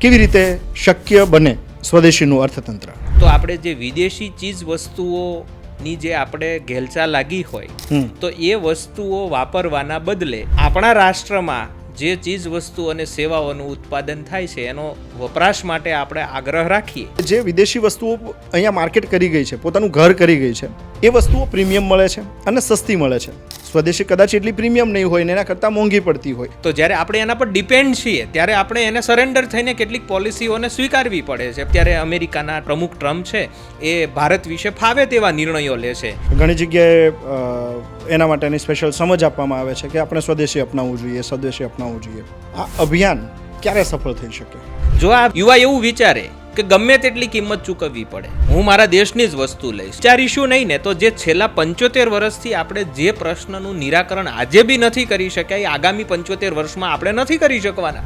કેવી રીતે શક્ય બને સ્વદેશીનું અર્થતંત્ર? તો આપણે જે વિદેશી ચીજ વસ્તુઓની જે આપણે ઘેલચા લાગી હોય તો એ વસ્તુઓ વાપરવાના બદલે આપણા રાષ્ટ્રમાં જે ચીજ વસ્તુ અને સેવાઓનું ઉત્પાદન થાય છે એનો વપરાશ માટે આપણે આગ્રહ રાખીએ. જે વિદેશી વસ્તુઓ અહીંયા માર્કેટ કરી ગઈ છે પોતાનું ઘર કરી ગઈ છે એ વસ્તુઓ પ્રીમિયમ મળે છે અને સસ્તી મળે છે. સ્વદેશી કદાચ એટલી પ્રીમિયમ નહીં હોય ને એના કરતાં મોંઘી પડતી હોય. તો જ્યારે આપણે એના પર ડિપેન્ડ છીએ ત્યારે આપણે એને સરેન્ડર થઈને કેટલીક પોલિસીઓને સ્વીકારવી પડે છે. ત્યારે અમેરિકાના પ્રમુખ ટ્રમ્પ છે એ ભારત વિશે ફાવે તેવા નિર્ણયો લે છે. ઘણી જગ્યાએ એના માટેની સ્પેશિયલ સમજ આપવામાં આવે છે કે આપણે સ્વદેશી અપનાવવું જોઈએ સ્વદેશી અપનાવવું જોઈએ. આ અભિયાન ક્યારે સફળ થઈ શકે? જો આ યુવા એવું વિચારે કે ગમે તેટલી કિંમત ચૂકવવી પડે. હું મારા દેશની જ વસ્તુ લઈશ. વિચારીશું નહીં ને, તો જે છેલ્લા પંચોતેર વર્ષથી આપણે જે પ્રશ્નનું નિરાકરણ આજે બી નથી કરી શક્યા, એ આગામી પંચોતેર વર્ષમાં આપણે નથી કરી શકવાના.